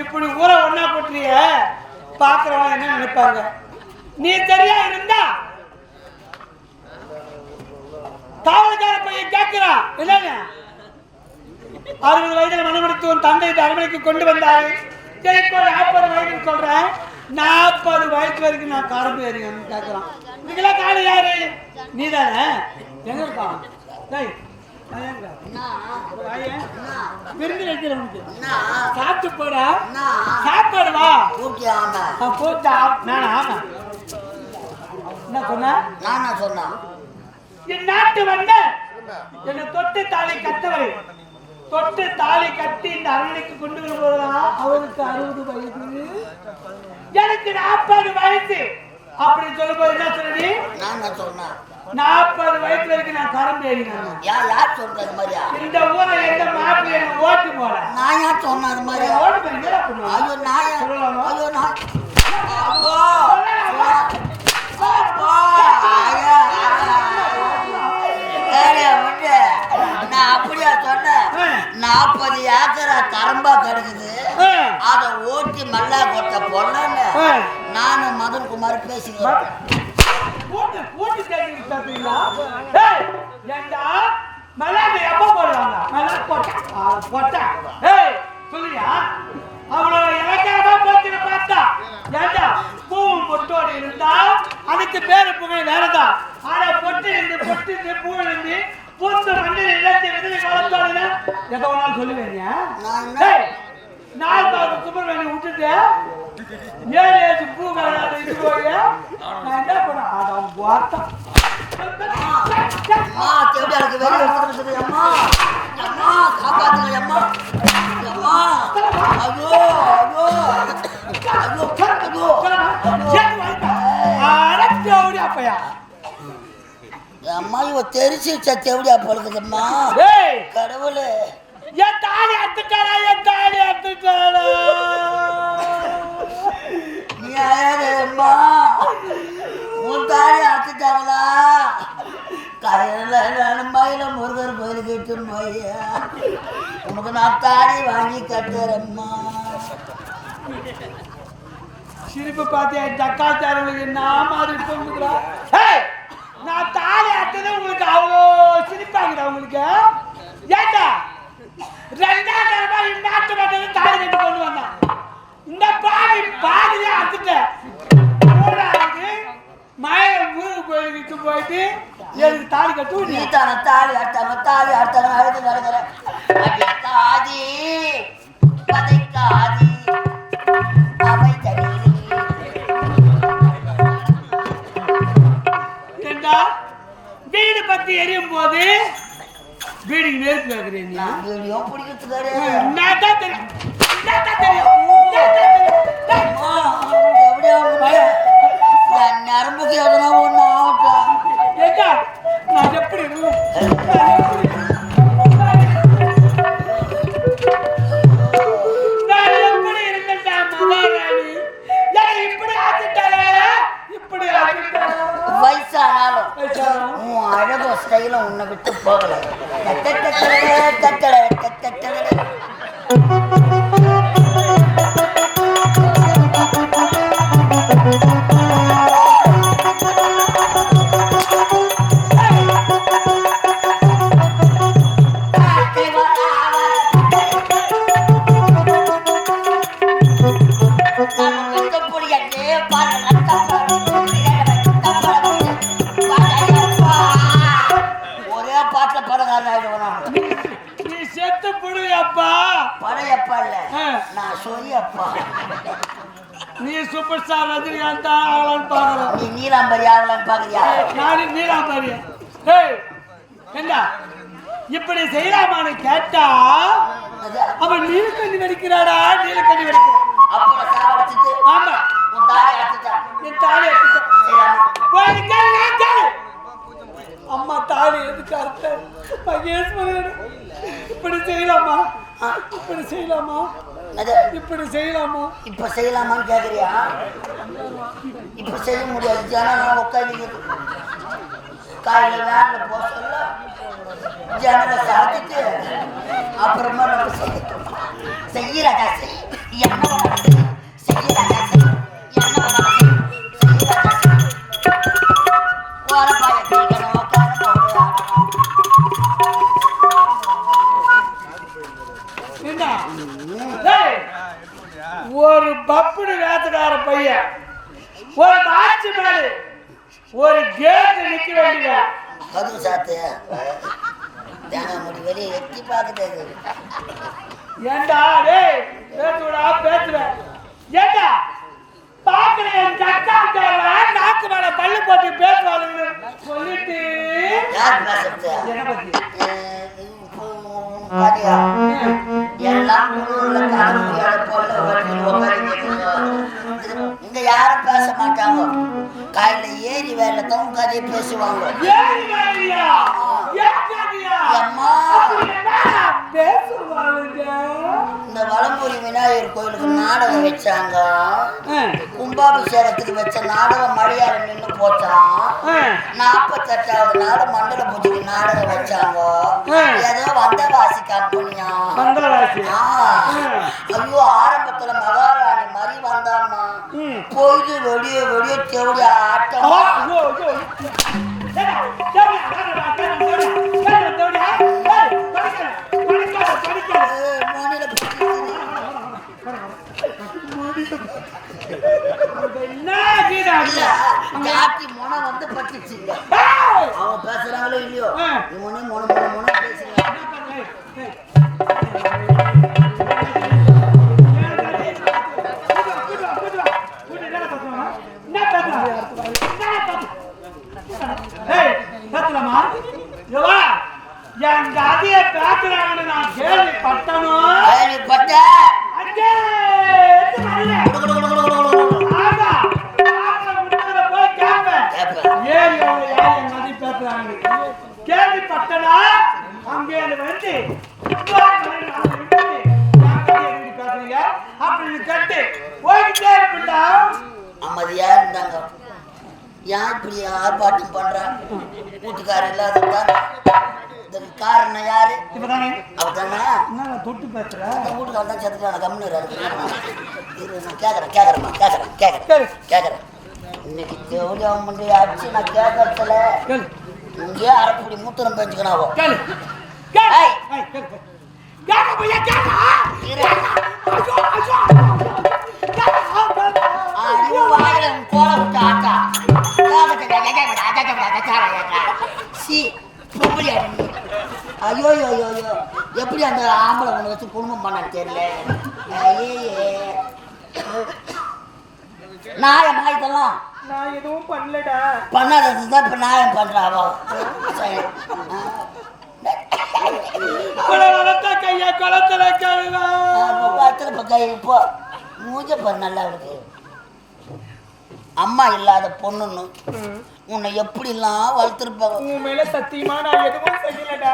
இப்படி ஊரை ஒண்ணா போட்டுறிய பாக்குறவங்க என்ன நினைப்பாங்க? நீ சரியா இருந்தா காவல்கார பையன் கேட்கிறான் என்னங்க? அறுபது வயதுல மனமெடுத்து உன் தந்தை அரண்மனைக்கு கொண்டு வந்தாரு. எனக்கு ஒரு நாற்பது வயதுன்னு சொல்றேன் நாற்பது வயசு வரைக்கும் நான் காரம்பு ஏறிங்கன்னு கேட்கறான். இதுக்கெல்லாம் காரணம் யாரு? நீ தானே எங்க? இருக்கான் விருந்து வைக்கிறேன் உனக்கு. சாப்பிட்டு போடா. சாப்பாடு வா. போச்சா நானா ஆமா என்ன சொன்ன? நானா சொன்னேன் என் நாட்டு வந்த என்னை தொட்டு தாலி கட்டவரை தொட்டு தாலி கட்டி இந்த அரண்மனைக்கு கொண்டு வரும்போதுதான் அவருக்கு அறுபது வயது. எனக்கு நாற்பது வயசு. அப்படின்னு சொல்லும்போது என்ன சொன்னி நானா சொன்னேன் நாற்பது வயசு வரைக்கும் நான் கரம்பு ஏறினேன். யா யார் சொல்றது மாதிரியா இந்த ஊரை எந்த மாப்பிள்ளை எனக்கு ஓட்டு போல? நான் யார் சொன்னேன் அது மாதிரியா ஓட்டு ஐயோ நான்? ஐயோ நான் அப்பா! அப்பா. நான் அப்படியா சொன்னேன். நாற்பது ஏக்கரா கரம்பா கிடக்குது. அதை ஓட்டி மல்லா கொட்ட பொண்ணு நானும் மதன் குமார் பேசிக்கிறேன் கூட்டு பேசுறீங்களா ஏய் ஏண்டா? மல்லாந்து எப்போ போடுவாங்க மல்லா போட்டா? ஆ, போட்டா. ஏய் சொல்லுயா அவளோட இலக்கியமா போச்சுன்னு பார்த்தா. ஏண்டா? பூவும் பொட்டோடு இருந்தா அதுக்கு பேரு புகழ் வேறதான் ஆனா பொட்டு இருந்து பொட்டு இருந்து பூ இருந்து பூத்து மஞ்சள் இழந்து விதவி வளர்த்தோடுன்னு எதை வேணாலும் சொல்லுவேங்க நாலு சுப்பிரமணியம் விட்டுட்டு ஏழு ஏழு பூ கலராத இது நான் என்ன பண்ண அதான் அம்மா தேவடியா இருக்கு வெளியே வந்துருக்குது அம்மா அம்மா காப்பாத்துங்க அம்மா அம்மா ஐயோ ஐயோ ஐயோ ஐயோ அப்பையா அம்மா இவ கடவுளே என் தாலி அத்துட்டாளா என் தாலி அத்துட்டாளா நீ அம்மா அத்துட்டாங்களா கையில நான் மயில முருகர் கோயிலுக்கு இட்டு போய்யா. உனக்கு நான் தாலி வாங்கி கட்டுறேம்மா. சிரிப்பு பார்த்தியா தக்காச்சாரங்களுக்கு நான் மாதிரி ஏய் நான் தாலி அத்தது உங்களுக்கு அவ்வளோ சிரிப்பாங்கடா உங்களுக்கு? ஏண்டா வைக்கிறீங்க நான் வீடியோ ஸ்டைலும் உன்னை விட்டு போகல. நீ சூப்பர் ஸ்டார் ரஜினிகாந்த் ஆகலான்னு பாக்குறோம் நீ நீலாம்பரி ஆகலான்னு பாக்குறியா நானே நீலாம்பரி. ஏய் என்ன இப்படி செய்யலாமான்னு கேட்டா அவன் நீலக்கண்ணி வெடிக்கிறாடா நீலக்கண்ணி வெடிக்கிறான் ஆமா. உன் தாலி அம்மா தாலி எதுக்கு அர்த்தம் பையன் இப்படி செய்யலாமா? இப்படி செய்யலாமா? அது இப்படி செய்யலாமா? இப்ப செய்யலாமான்னு கேக்குறியா? இப்ப செய்ய முடியாது. ஜனம் உட்காந்து காலையில வேன்ல போக சொல்ல. சாத்திட்டு அப்புறமா நம்ம செய்யட்டும். செய்யறாடா செய். என்ன ஒரு பப்புடு வேத்துக்கார பையன். ஒரு ஆட்சி மேடு. ஒரு கேட் நிக்க வேண்டியது? கதவு சாத்து. தேங்காய் முடி வெளியே எட்டி பார்க்குது அது. ஏண்டா? டேய் பேசுடா பேசுவேன் ஏண்டா? பாக்குற என் கக்கா நாக்கு மேல பல்லு போட்டு பேசுவாளுன்னு சொல்லிட்டு. யார் பேசுறது? பொண்ணு வந்து உட்கார்ந்து இங்க யாரும் பேச மாட்டாங்க. காலையில ஏறி வேலை தான் கதையை பேசுவாங்க? அம்மா. இந்த வலம்புரி விநாயகர் கோயிலுக்கு நாடகம் வச்சாங்க. கும்பாபிஷேகத்துக்கு வச்ச நாடகம் மழையால நின்று போச்சான். நாற்பத்தெட்டாவது நாள் மண்டல பூஜைக்கு நாடகம் வச்சாங்க. ஏதோ வந்தவாசி கம்பெனியா. ஐயோ ஆரம்பத்துல மகாராணி மாதிரி வந்தாம்மா. ம். பொழுது வெளியே வெளியே ஆ, ஆட்டமா. ஜாத்தி மொன வந்து பட்டுச்சுங்க ஏய்! அவங்க பேசுறாங்களோ இல்லையோ. நீ மொனி மொன மொன மொன அப்படின்னு கேட்டு. போய்கிட்டே இருப்பிட்டா அமைதியா இருந்தாங்க. ஏன் இப்படி ஆர்ப்பாட்டம் பண்றான் வீட்டுக்காரர் இல்லாததான் இதுக்கு காரணம் யாரு? இப்பதானே அவதானே என்ன தொட்டு பேசுற? வீட்டுக்காரர் தான் செத்துட்டான கம்னு இரு நான் கேட்கறேன் கேட்கறேன் கேட்கறேன் கேட்கறேன் கேட்கறேன் இன்னைக்கு பண்ணி அடிச்சு நான் கேட்கறதுல கேளு. இங்கேயே அரைப்படி மூத்திரம் பெஞ்சுக்கணாவோ. ஐயோ, ஐயோ. ஐயோ ஐயோ. எப்படி அந்த ஆம்பளை ஒன்று வச்சு குடும்பம் பண்ண தெரியல. ஐயே நாயமா இதெல்லாம் நான் எதுவும் பண்ணலடா. பண்ணாதது தான் இப்போ நாயம் பண்ணுறாவோ சரி. அவளை வளர்த்த கைய குளத்துல கை இப்போ மூஞ்ச பாரு நல்லா இருக்கு. அம்மா இல்லாத பொண்ணுன்னு உன்னை எப்படிலாம் வளர்த்துருப்பாங்க? உன் மேல சத்தியமா நான் எதுவும் செய்யலடா.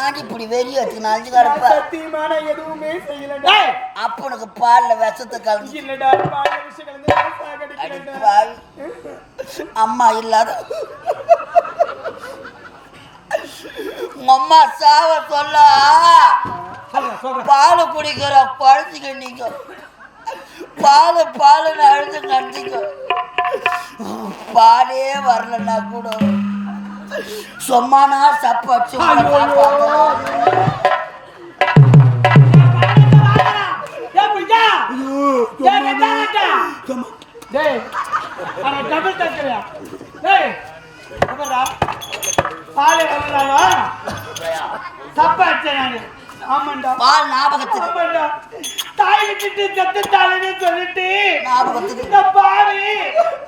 ஏன்டி இப்படி வெறி வச்சு நஞ்சு நான் கிடப்ப சத்தியமா நான் எதுவுமே செய்யலடா. அப்பனுக்கு பால்ல விஷத்தை கலந்து இல்லடா பாய விஷயம் கலந்து. அம்மா இல்லாத அம்மா சாவ சொல்ல பால் குடிக்கிற குழந்தைங்க நீங்க பால் பாலுன்னு அழுது கண்டிங்க பாலே வரலன்னா கூட. சும்மானா சப்பாச்சு? பாலே வரலாமா? தப்பா அடிச்சேன் நானு. ஆமாண்டா. பால் ஞாபகத்துக்கு ஆமாண்டா. தாய் விட்டுட்டு சொல்லிட்டு ஞாபகத்துக்கு இந்த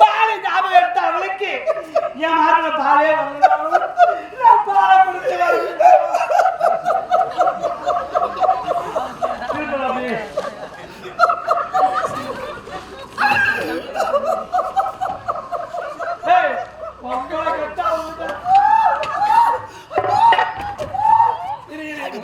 பாலை ஞாபகம் எடுத்த அவளுக்கு என் மார்ல பாலே வரல